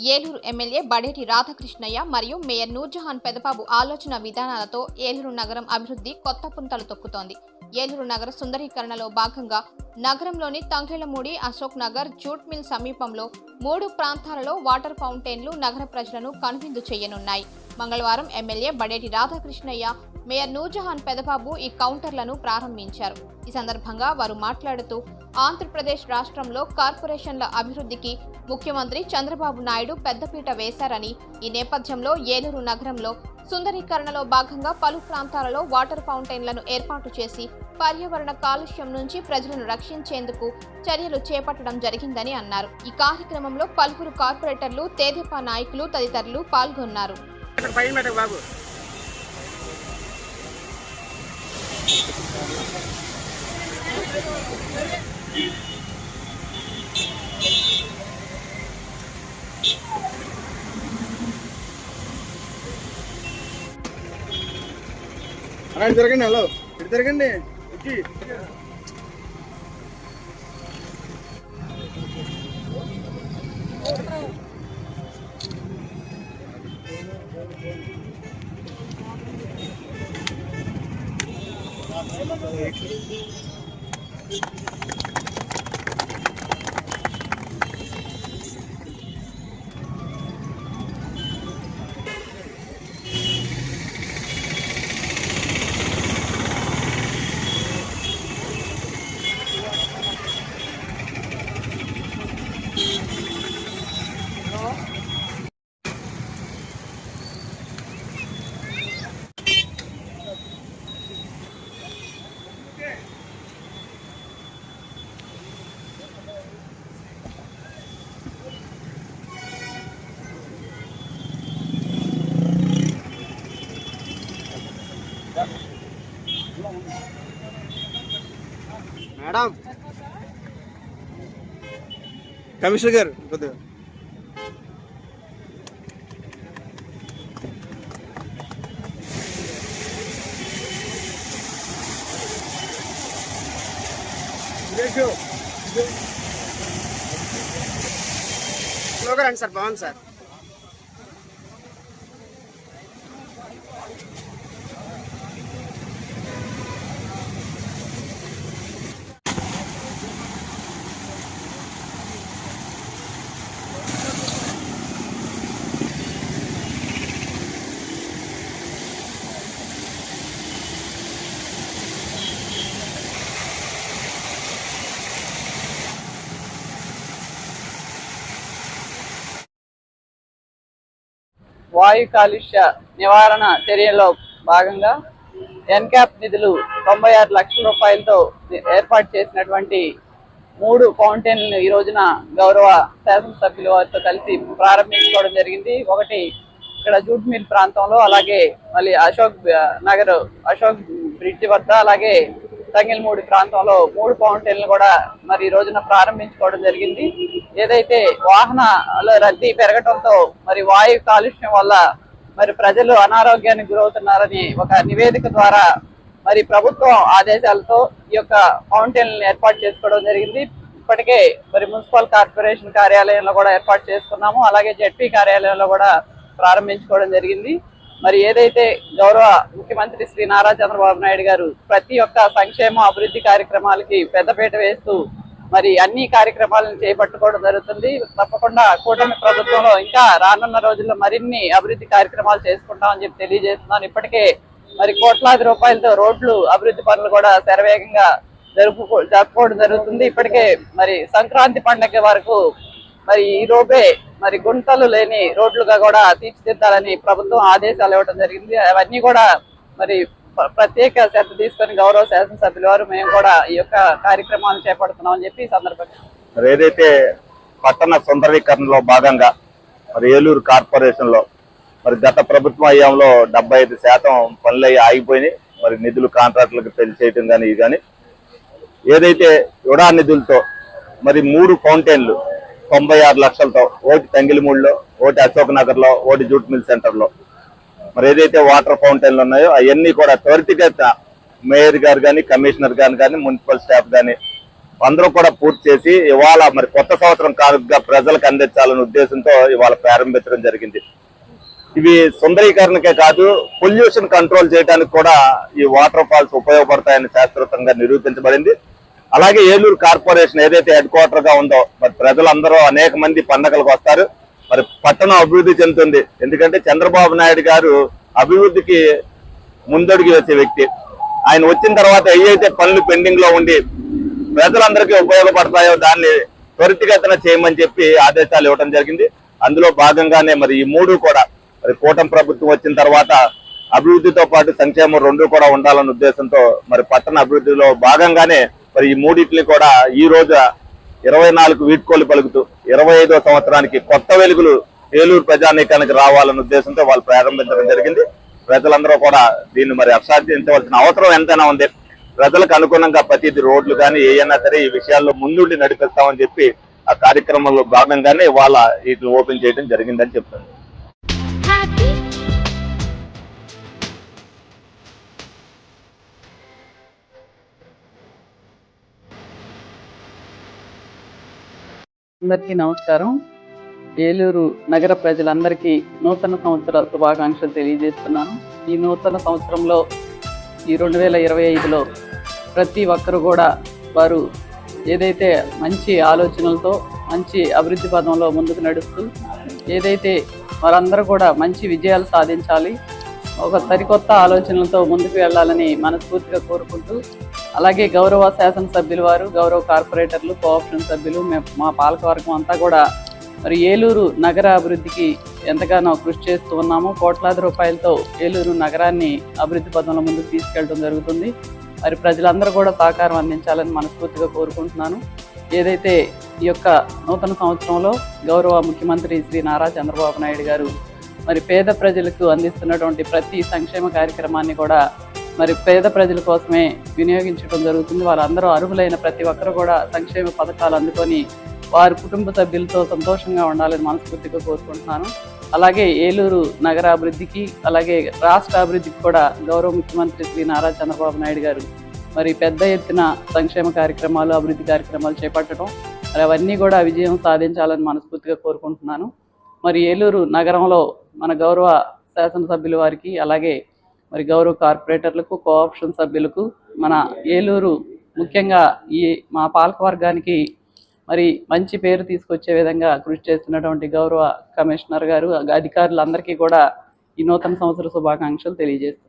Eluru MLA Badeti Radhakrishnaiah మరియు mayor Noorjahan Pedababu ఆలోచన విధానాలతో ఏలూరు నగరం అభివృద్ధి కొత్త పుంతలు తొక్కుతోంది. ఏలూరు నగర సుందరీకరణలో భాగంగా నగరంలోని తంగేళ్ళమూడి అశోక్ నగర్ జూట్ మిల్ సమీపంలో మూడు ప్రాంతాలలో వాటర్ ఫౌంటైన్లు నగర ప్రజలను కనువిందు చేయనున్నాయి. మంగళవారం ఎమ్మెల్యే బడేటి రాధాకృష్ణయ్య మేయర్ నూర్జహాన్ పెదబాబు ఈ కౌంటర్లను ప్రారంభించారు. ఈ సందర్భంగా వారు మాట్లాడుతూ ఆంధ్రప్రదేశ్ రాష్ట్రంలో కార్పొరేషన్ల అభివృద్ధికి ముఖ్యమంత్రి చంద్రబాబు నాయుడు పెద్దపీట వేశారని ఈ నేపథ్యంలో ఏలూరు నగరంలో సుందరీకరణలో భాగంగా పలు ప్రాంతాలలో వాటర్ ఫౌంటైన్లను ఏర్పాటు చేసి పర్యావరణ కాలుష్యం నుంచి ప్రజలను రక్షించేందుకు చర్యలు చేపట్టడం జరిగిందని అన్నారు ఈ కార్యక్రమంలో పలువురు కార్పొరేటర్లు తేదీపా నాయకులు తదితరులు పాల్గొన్నారు Thank you. అలా ఇటు తిరగండి హలో ఇటు తిరగండి వచ్చి మేడం. కమిషనర్ గారు కొద్దిగా. రండి సార్ బాగుంది సార్. వాయు కాలుష్య నివారణ చర్యల్లో భాగంగా ఎన్క్యాప్ నిధులు తొంభై ఆరు లక్షల రూపాయలతో ఏర్పాటు చేసినటువంటి మూడు ఫౌంటైన్లు ఈ రోజున గౌరవ శాసనసభ్యుల వారితో కలిసి ప్రారంభించుకోవడం జరిగింది. ఒకటి ఇక్కడ జూట్ మిల్ ప్రాంతంలో అలాగే మళ్ళీ అశోక్ నగర్ అశోక్ బ్రిడ్జ్ వద్ద అలాగే తంగిల్మూడి ప్రాంతంలో మూడు ఫౌంటైన్లు కూడా మరి ఈ రోజున ప్రారంభించుకోవడం జరిగింది. ఏదైతే వాహనాల రద్దీ పెరగడంతో మరి వాయు కాలుష్యం వల్ల మరి ప్రజలు అనారోగ్యానికి గురవుతున్నారని ఒక నివేదిక ద్వారా మరి ప్రభుత్వం ఆదేశాలతో ఈ యొక్క ఫౌంటైన్లను ఏర్పాటు చేసుకోవడం జరిగింది. ఇప్పటికే మరి మున్సిపల్ కార్పొరేషన్ కార్యాలయంలో కూడా ఏర్పాటు చేసుకున్నాము. అలాగే జెడ్పీ కార్యాలయంలో కూడా ప్రారంభించుకోవడం జరిగింది. మరి ఏదైతే గౌరవ ముఖ్యమంత్రి శ్రీ నారా చంద్రబాబు నాయుడు గారు ప్రతి ఒక్క సంక్షేమ అభివృద్ధి కార్యక్రమాలకి పెద్దపీట వేస్తూ మరి అన్ని కార్యక్రమాలను చేపట్టుకోవడం జరుగుతుంది. తప్పకుండా కూటమి ప్రభుత్వంలో ఇంకా రానున్న రోజుల్లో మరిన్ని అభివృద్ధి కార్యక్రమాలు చేసుకుంటామని చెప్పి తెలియజేస్తున్నాను. ఇప్పటికే మరి కోట్లాది రూపాయలతో రోడ్లు అభివృద్ధి పనులు కూడా శరవేగంగా జరుపుకో జరుపుకోవడం జరుగుతుంది. ఇప్పటికే మరి సంక్రాంతి పండగ వరకు మరి ఈ రోడ్డే మరి గుంటలు లేని రోడ్లుగా కూడా తీర్చిదిద్దాలని ప్రభుత్వం ఆదేశాలు ఇవ్వడం జరిగింది. అవన్నీ కూడా మరి ప్రత్యేక శ్రద్ధ తీసుకొని గౌరవ శాసనసభ్యుల వారు మేము కూడా ఈ యొక్క కార్యక్రమాలు చేపడుతున్నాం అని చెప్పి సందర్భంగా. మరి ఏదైతే పట్టణ సుందరీకరణలో భాగంగా మరి ఏలూరు కార్పొరేషన్లో మరి గత ప్రభుత్వం హయాంలో డెబ్బై ఐదు శాతం పనులు ఆగిపోయినాయి. మరి నిధులు కాంట్రాక్టులకు పెళ్ళి చేయటం కానీ ఇవి కానీ ఏదైతే యుడా నిధులతో మరి మూడు ఫౌంటైన్లు తొంభై ఆరు లక్షలతో ఓటు తంగిలిమూడిలో ఓటు అశోక్ నగర్లో జూట్ మిల్ సెంటర్లో మరి ఏదైతే వాటర్ ఫౌంటైన్లు ఉన్నాయో అవన్నీ కూడా త్వరితగత మేయర్ గారు కానీ కమిషనర్ గారు కానీ మున్సిపల్ స్టాఫ్ కానీ అందరూ కూడా పూర్తి చేసి ఇవాళ మరి కొత్త సంవత్సరం కానుకగా ప్రజలకు అందించాలనే ఉద్దేశంతో ఇవాళ ప్రారంభించడం జరిగింది. ఇవి సుందరీకరణకే కాదు పొల్యూషన్ కంట్రోల్ చేయడానికి కూడా ఈ వాటర్ ఫాల్స్ ఉపయోగపడతాయని శాస్త్రతంగా నిరూపించబడింది. అలాగే ఏలూరు కార్పొరేషన్ ఏదైతే హెడ్ క్వార్టర్గా ఉందో మరి ప్రజలందరూ అనేక మంది పండగలకు వస్తారు. మరి పట్టణం అభివృద్ధి చెందుతుంది. ఎందుకంటే చంద్రబాబు నాయుడు గారు అభివృద్ధికి ముందడుగు వేసే వ్యక్తి. ఆయన వచ్చిన తర్వాత ఏవైతే పనులు పెండింగ్లో ఉండి ప్రజలందరికీ ఉపయోగపడతాయో దాన్ని త్వరితగతిన చేయమని చెప్పి ఆదేశాలు ఇవ్వడం జరిగింది. అందులో భాగంగానే మరి ఈ మూడు కూడా మరి కూటమి ప్రభుత్వం వచ్చిన తర్వాత అభివృద్ధితో పాటు సంక్షేమం రెండు కూడా ఉండాలన్న ఉద్దేశంతో మరి పట్టణ అభివృద్ధిలో భాగంగానే మరి ఈ మూడింటిని కూడా ఈ రోజు ఇరవై నాలుగు వీడ్కోలు పలుకుతూ ఇరవై ఐదో సంవత్సరానికి కొత్త వెలుగులు ఏలూరు ప్రజానీకానికి రావాలన్న ఉద్దేశంతో వాళ్ళు ప్రారంభించడం జరిగింది. ప్రజలందరూ కూడా దీన్ని మరి అసాధించవలసిన అవసరం ఎంతైనా ఉంది. ప్రజలకు అనుగుణంగా ప్రతిది రోడ్లు కానీ ఏమైనా సరే ఈ విషయాల్లో ముందుండి నడిపిస్తామని చెప్పి ఆ కార్యక్రమంలో భాగంగానే వాళ్ళ వీటిని ఓపెన్ చేయడం జరిగిందని చెప్తాను అందరికీ నమస్కారం. ఏలూరు నగర ప్రజలందరికీ నూతన సంవత్సర శుభాకాంక్షలు తెలియజేస్తున్నాను. ఈ నూతన సంవత్సరంలో ఈ రెండు వేల ఇరవై ఐదులో ప్రతి ఒక్కరు కూడా వారు ఏదైతే మంచి ఆలోచనలతో మంచి అభివృద్ధి పదంలో ముందుకు నడుస్తూ ఏదైతే వారందరూ కూడా మంచి విజయాలు సాధించాలి ఒక సరికొత్త ఆలోచనలతో ముందుకు వెళ్ళాలని మనస్ఫూర్తిగా కోరుకుంటూ అలాగే గౌరవ శాసనసభ్యులు వారు గౌరవ కార్పొరేటర్లు కోఆపరేషన్ సభ్యులు మా పాలకవర్గం అంతా కూడా మరి ఏలూరు నగర అభివృద్ధికి ఎంతగానో కృషి చేస్తూ ఉన్నాము. కోట్లాది రూపాయలతో ఏలూరు నగరాన్ని అభివృద్ధి పదంలో ముందుకు తీసుకెళ్ళడం జరుగుతుంది. మరి ప్రజలందరూ కూడా సహకారం అందించాలని మనస్ఫూర్తిగా కోరుకుంటున్నాను. ఏదైతే ఈ యొక్క నూతన సంవత్సరంలో గౌరవ ముఖ్యమంత్రి శ్రీ నారా చంద్రబాబు నాయుడు గారు మరి పేద ప్రజలకు అందిస్తున్నటువంటి ప్రతి సంక్షేమ కార్యక్రమాన్ని కూడా మరి పేద ప్రజల కోసమే వినియోగించడం జరుగుతుంది. వాళ్ళందరూ అర్హులైన ప్రతి ఒక్కరు కూడా సంక్షేమ పథకాలు అందుకొని వారి కుటుంబ సభ్యులతో సంతోషంగా ఉండాలని మనస్ఫూర్తిగా కోరుకుంటున్నాను. అలాగే ఏలూరు నగర అభివృద్ధికి అలాగే రాష్ట్ర అభివృద్ధికి కూడా గౌరవ ముఖ్యమంత్రి శ్రీ నారా చంద్రబాబు నాయుడు గారు మరి పెద్ద ఎత్తున సంక్షేమ కార్యక్రమాలు అభివృద్ధి కార్యక్రమాలు చేపట్టడం మరి అవన్నీ కూడా విజయం సాధించాలని మనస్ఫూర్తిగా కోరుకుంటున్నాను. మరి ఏలూరు నగరంలో మన గౌరవ శాసనసభ్యుల వారికి అలాగే మరి గౌరవ కార్పొరేటర్లకు కోఆప్షన్ సభ్యులకు మన ఏలూరు ముఖ్యంగా ఈ మా పాలకవర్గానికి మరి మంచి పేరు తీసుకొచ్చే విధంగా కృషి చేస్తున్నటువంటి గౌరవ కమిషనర్ గారు అధికారులందరికీ కూడా ఈ నూతన సంవత్సర శుభాకాంక్షలు తెలియజేస్తున్నాను